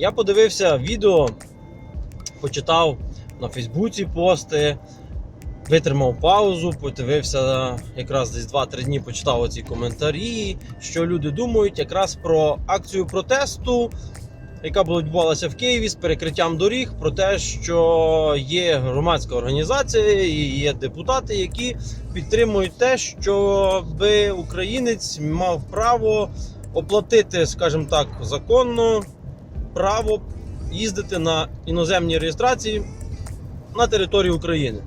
Я подивився відео, почитав на Фейсбуці пости, витримав паузу, подивився якраз десь 2-3 дні почитав оці коментарі, що люди думають якраз про акцію протесту, яка відбувалася в Києві з перекриттям доріг, про те, що є громадська організація і є депутати, які підтримують те, щоб українець мав право оплатити, скажімо так, законно право їздити на іноземній реєстрації на території України.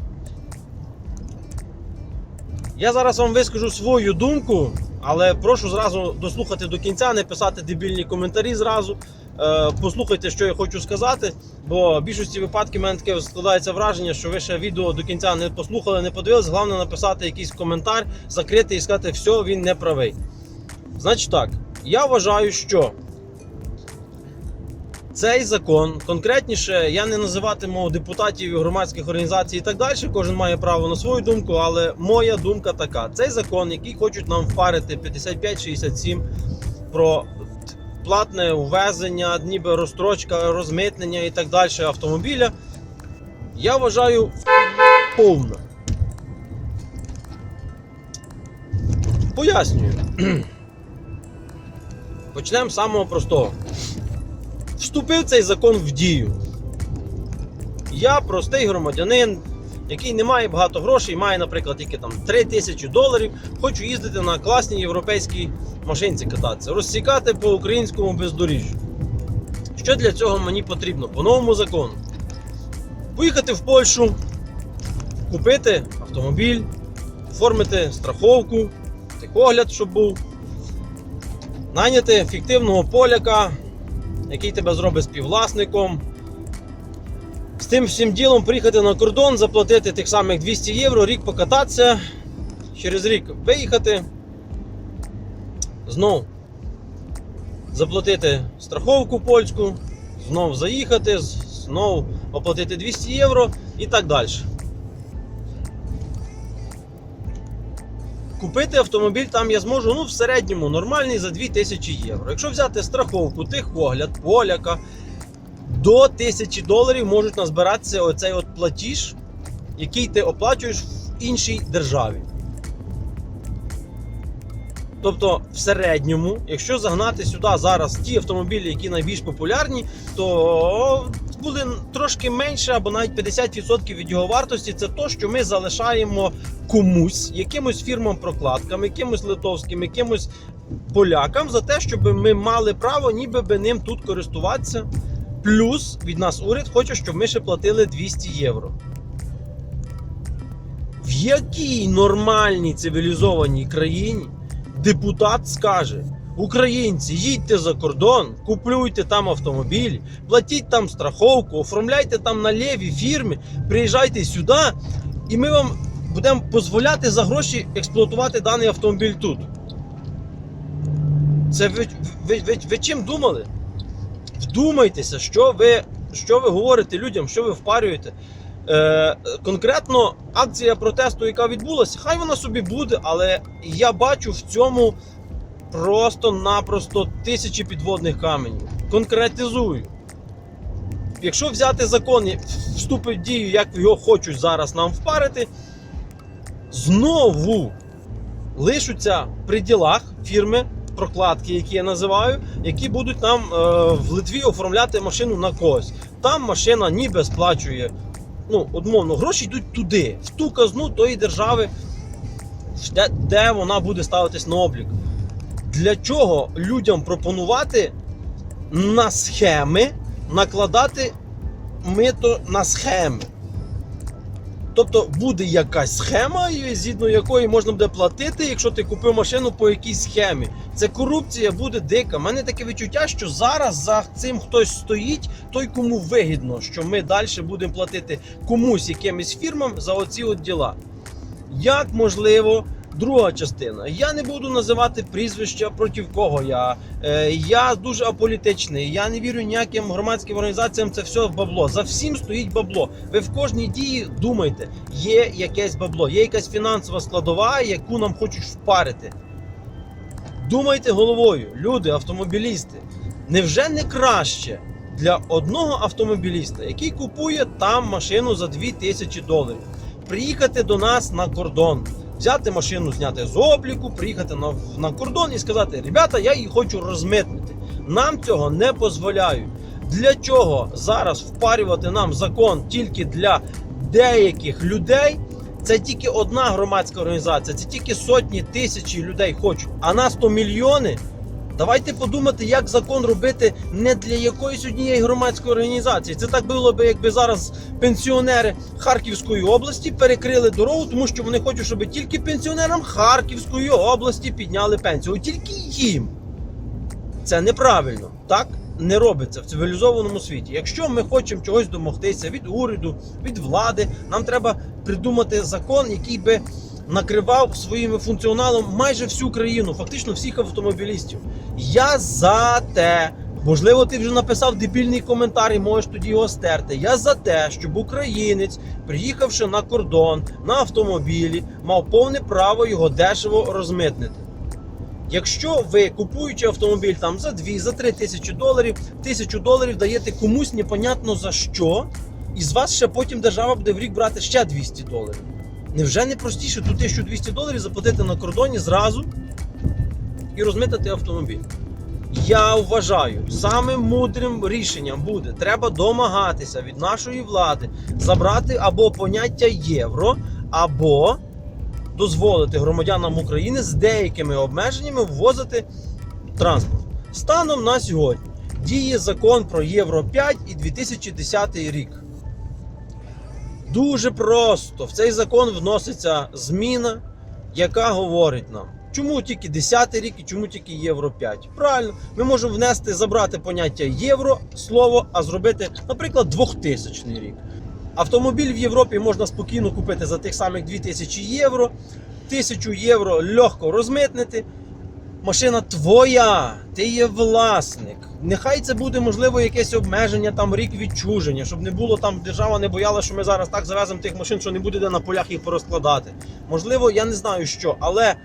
Я зараз вам вискажу свою думку, але прошу зразу дослухати до кінця, не писати дебільні коментарі зразу. Е, Послухайте, що я хочу сказати, бо в більшості випадків в мене таке складається враження, що ви ще відео до кінця не послухали, не подивились. Головне написати якийсь коментар, закрити і сказати, все, він не правий. Значить так, я вважаю, що цей закон, конкретніше, я не називатиму депутатів громадських організацій і так далі. Кожен має право на свою думку, але моя думка така: цей закон, який хочуть нам впарити 55-67 про платне увезення, ніби розстрочка, розмитнення і так далі автомобіля, я вважаю повна. Пояснюю. Почнемо з самого простого. Вступив цей закон в дію. Я простий громадянин, який не має багато грошей, має, наприклад, тільки там 3 тисячі доларів, хочу їздити на класній європейській машинці кататися, розсікати по українському бездоріжжю. Що для цього мені потрібно по новому закону? Поїхати в Польщу, купити автомобіль, оформити страховку, техогляд, щоб був, найняти фіктивного поляка, який тебе зробить співвласником. З тим всім ділом приїхати на кордон, заплатити тих самих 200 євро, рік покататися, через рік виїхати, знов заплатити страховку польську, знов заїхати, знов оплатити 200 євро і так далі. Купити автомобіль там я зможу ну, в середньому нормальний за 2000 євро. Якщо взяти страховку, техогляд, поляка, до 1000 доларів можуть назбиратися оцей от платіж, який ти оплачуєш в іншій державі. Тобто, в середньому, якщо загнати сюди зараз ті автомобілі, які найбільш популярні, то буде трошки менше або навіть 50% від його вартості. Це то, що ми залишаємо комусь, якимось фірмам-прокладкам, якимось литовським, якимось полякам за те, щоб ми мали право ніби би ним тут користуватися. Плюс від нас уряд хоче, щоб ми ще платили 200 євро. В якій нормальній цивілізованій країні депутат скаже: Українці, їдьте за кордон, куплюйте там автомобіль, платіть там страховку, оформляйте там на ліві фірми, приїжджайте сюди, і ми вам будемо дозволяти за гроші експлуатувати даний автомобіль тут. Це ви, ви, ви, ви чим думали? Вдумайтеся, що ви, що ви говорите людям, що ви впарюєте. Е, конкретно акція протесту, яка відбулася, хай вона собі буде, але я бачу в цьому просто-напросто тисячі підводних каменів. Конкретизую. Якщо взяти закон, вступить в дію, як його хочуть зараз нам впарити, знову лишуться при ділах фірми, прокладки, які я називаю, які будуть нам е, в Литві оформляти машину на когось. Там машина ніби сплачує ну, одмовно, гроші йдуть туди, в ту казну тої держави, де, де вона буде ставитись на облік. Для чого людям пропонувати на схеми накладати мито на схеми? Тобто буде якась схема, згідно якої можна буде платити, якщо ти купив машину по якійсь схемі. Це корупція буде дика. У мене таке відчуття, що зараз за цим хтось стоїть, той кому вигідно, що ми далі будемо платити комусь якимось фірмам за оці от діла. Як можливо, друга частина. Я не буду називати прізвища проти кого я. Е, я дуже аполітичний. Я не вірю ніяким громадським організаціям. Це все бабло. За всім стоїть бабло. Ви в кожній дії думайте, є якесь бабло, є якась фінансова складова, яку нам хочуть впарити. Думайте головою, люди, автомобілісти. Невже не краще для одного автомобіліста, який купує там машину за 2000 доларів, приїхати до нас на кордон, взяти машину, зняти з обліку, приїхати на, на кордон і сказати: ребята, я її хочу розмитнити. Нам цього не дозволяють. Для чого зараз впарювати нам закон тільки для деяких людей? Це тільки одна громадська організація, це тільки сотні тисячі людей хочуть, а нас то мільйони. Давайте подумати, як закон робити не для якоїсь однієї громадської організації. Це так було би, якби зараз пенсіонери Харківської області перекрили дорогу, тому що вони хочуть, щоб тільки пенсіонерам Харківської області підняли пенсію. Тільки їм. Це неправильно. Так не робиться в цивілізованому світі. Якщо ми хочемо чогось домогтися від уряду, від влади, нам треба придумати закон, який би накривав своїм функціоналом майже всю країну, фактично всіх автомобілістів. Я за те. Можливо, ти вже написав дебільний коментар і можеш тоді його стерти. Я за те, щоб українець, приїхавши на кордон на автомобілі, мав повне право його дешево розмитнити. Якщо ви купуючи автомобіль там за 2, за 3 тисячі доларів, тисячу доларів даєте комусь непонятно за що, і з вас ще потім держава буде в рік брати ще 200 доларів. Невже не простіше ту 1200 доларів заплатити на кордоні зразу і розмитати автомобіль? Я вважаю, самим мудрим рішенням буде треба домагатися від нашої влади забрати або поняття євро, або дозволити громадянам України з деякими обмеженнями ввозити транспорт. Станом на сьогодні діє закон про Євро 5 і 2010 рік. Дуже просто в цей закон вноситься зміна, яка говорить нам, чому тільки 10 рік і чому тільки Євро 5. Правильно, ми можемо внести, забрати поняття євро слово, а зробити, наприклад, 2000 рік. Автомобіль в Європі можна спокійно купити за тих самих 2000 євро. 1000 євро легко розмитнити. Машина твоя, ти є власник. Нехай це буде можливо якесь обмеження, там рік відчуження, щоб не було там держава не боялася, що ми зараз так завеземо тих машин, що не буде де на полях їх порозкладати. Можливо, я не знаю що, але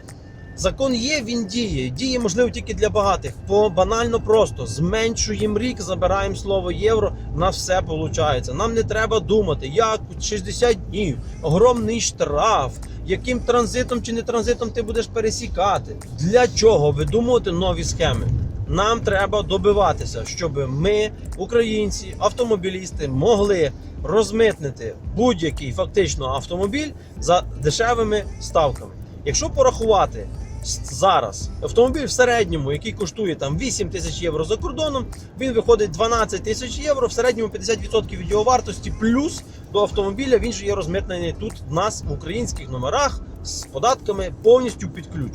закон є, він діє. Діє можливо тільки для багатих. По банально просто зменшуємо рік, забираємо слово євро. У нас все виходить. Нам не треба думати, як 60 днів, огромний штраф яким транзитом чи не транзитом ти будеш пересікати. Для чого видумувати нові схеми? Нам треба добиватися, щоб ми, українці, автомобілісти, могли розмитнити будь-який фактично автомобіль за дешевими ставками. Якщо порахувати зараз автомобіль в середньому, який коштує там 8 тисяч євро за кордоном, він виходить 12 тисяч євро, в середньому 50% від його вартості, плюс до автомобіля він же є розмитнений тут в нас в українських номерах з податками повністю під ключ.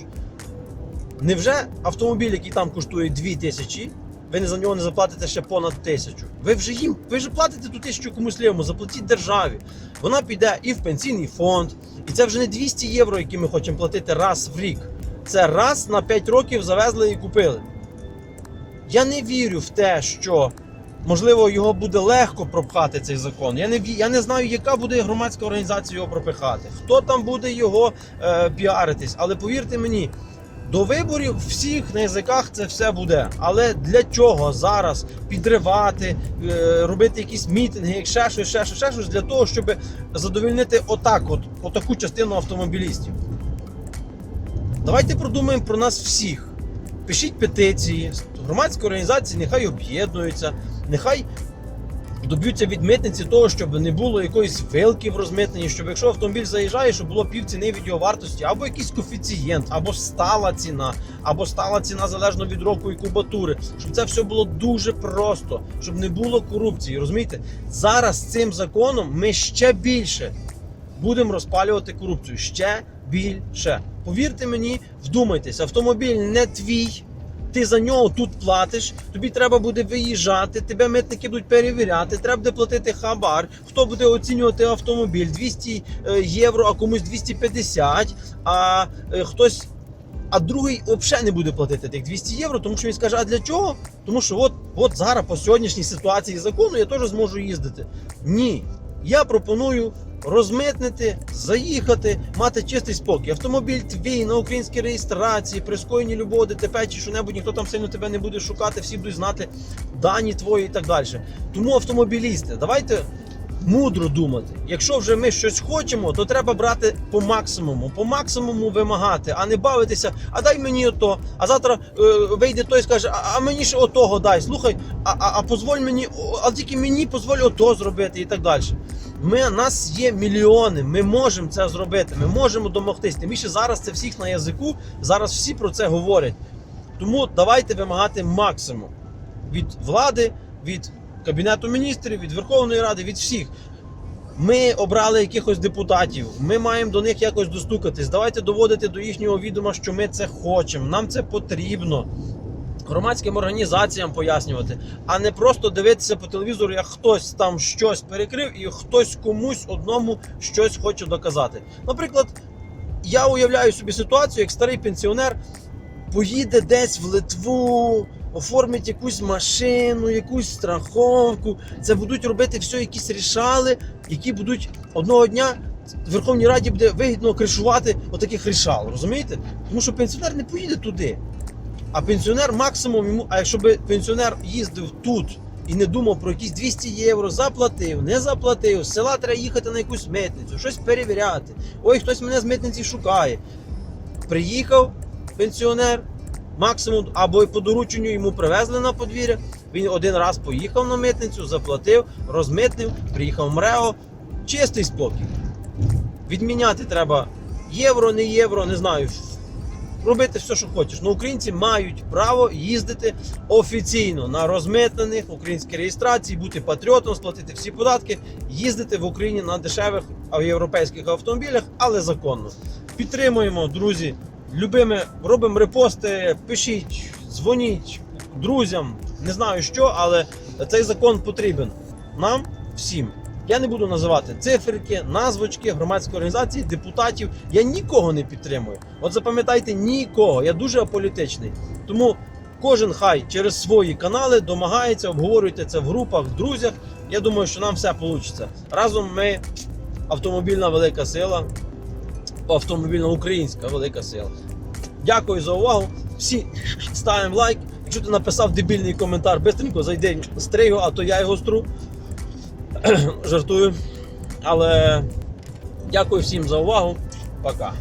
Невже автомобіль, який там коштує 2 тисячі, ви не за нього не заплатите ще понад тисячу? Ви вже їм, ви вже платите ту тисячу комусь лівому, заплатіть державі. Вона піде і в пенсійний фонд, і це вже не 200 євро, які ми хочемо платити раз в рік. Це раз на 5 років завезли і купили. Я не вірю в те, що можливо його буде легко пропхати цей закон. Я не я не знаю, яка буде громадська організація його пропихати, хто там буде його е, піаритись. Але повірте мені, до виборів всіх на язиках це все буде. Але для чого зараз підривати, е, робити якісь мітинги, ще щось, ще щось, ще щось для того, щоб задовольнити отак, от отаку частину автомобілістів. Давайте продумаємо про нас всіх. Пишіть петиції, громадські організації нехай об'єднуються, нехай доб'ються від митниці того, щоб не було якоїсь вилки в розмитненні, щоб якщо автомобіль заїжджає, щоб було пів ціни від його вартості, або якийсь коефіцієнт, або стала ціна, або стала ціна залежно від року і кубатури. Щоб це все було дуже просто, щоб не було корупції. Розумієте? Зараз цим законом ми ще більше будемо розпалювати корупцію. Ще більше. Повірте мені, вдумайтесь, автомобіль не твій. Ти за нього тут платиш, тобі треба буде виїжджати, тебе митники будуть перевіряти, треба буде платити хабар. Хто буде оцінювати автомобіль? 200 е, євро, а комусь 250, а е, хтось. А другий взагалі не буде платити тих 200 євро, тому що він скаже, а для чого? Тому що от, от зараз по сьогоднішній ситуації закону я теж зможу їздити. Ні. Я пропоную розмитнити, заїхати, мати чистий спокій. Автомобіль твій на українській реєстрації, при скоєнні любого ДТП чи що-небудь, ніхто там сильно тебе не буде шукати, всі будуть знати дані твої і так далі. Тому автомобілісти, давайте мудро думати. Якщо вже ми щось хочемо, то треба брати по максимуму, по максимуму вимагати, а не бавитися, а дай мені ото. А завтра е, вийде той і скаже, а, а мені ще отого дай. Слухай, а, а, а позволь мені, а тільки мені позволь ото зробити і так далі. Ми, нас є мільйони, ми можемо це зробити, ми можемо домогтись. Тим більше зараз це всіх на язику, зараз всі про це говорять. Тому давайте вимагати максимум від влади, від Кабінету міністрів, від Верховної Ради, від всіх. Ми обрали якихось депутатів, ми маємо до них якось достукатись. Давайте доводити до їхнього відома, що ми це хочемо, нам це потрібно. Громадським організаціям пояснювати, а не просто дивитися по телевізору, як хтось там щось перекрив і хтось комусь одному щось хоче доказати. Наприклад, я уявляю собі ситуацію, як старий пенсіонер поїде десь в Литву, оформить якусь машину, якусь страховку. Це будуть робити все якісь рішали, які будуть одного дня в Верховній Раді буде вигідно кришувати отаких рішал. Розумієте? Тому що пенсіонер не поїде туди. А пенсіонер максимум йому, а якщо би пенсіонер їздив тут і не думав про якісь 200 євро, заплатив, не заплатив, з села треба їхати на якусь митницю, щось перевіряти. Ой, хтось мене з митниці шукає. Приїхав пенсіонер, максимум або по дорученню йому привезли на подвір'я. Він один раз поїхав на митницю, заплатив, розмитнив, приїхав в МРЕО. Чистий спокій. Відміняти треба євро, не євро, не знаю. Робити все, що хочеш. Ну, українці мають право їздити офіційно на розмитнених українській реєстрації, бути патріотом, сплатити всі податки, їздити в Україні на дешевих європейських автомобілях, але законно. Підтримуємо, друзі. Любими, робимо репости, пишіть, дзвоніть друзям. Не знаю що, але цей закон потрібен нам всім. Я не буду називати циферки, назвочки громадської організації, депутатів. Я нікого не підтримую. От запам'ятайте, нікого. Я дуже аполітичний. Тому кожен хай через свої канали домагається, обговорюйте це в групах, в друзях. Я думаю, що нам все вийде. Разом ми автомобільна велика сила, автомобільна українська велика сила. Дякую за увагу. Всі ставимо лайк. Якщо ти написав дебільний коментар, бистренько зайди стрий а то я його стру. Жартую. Але дякую всім за увагу. Пока.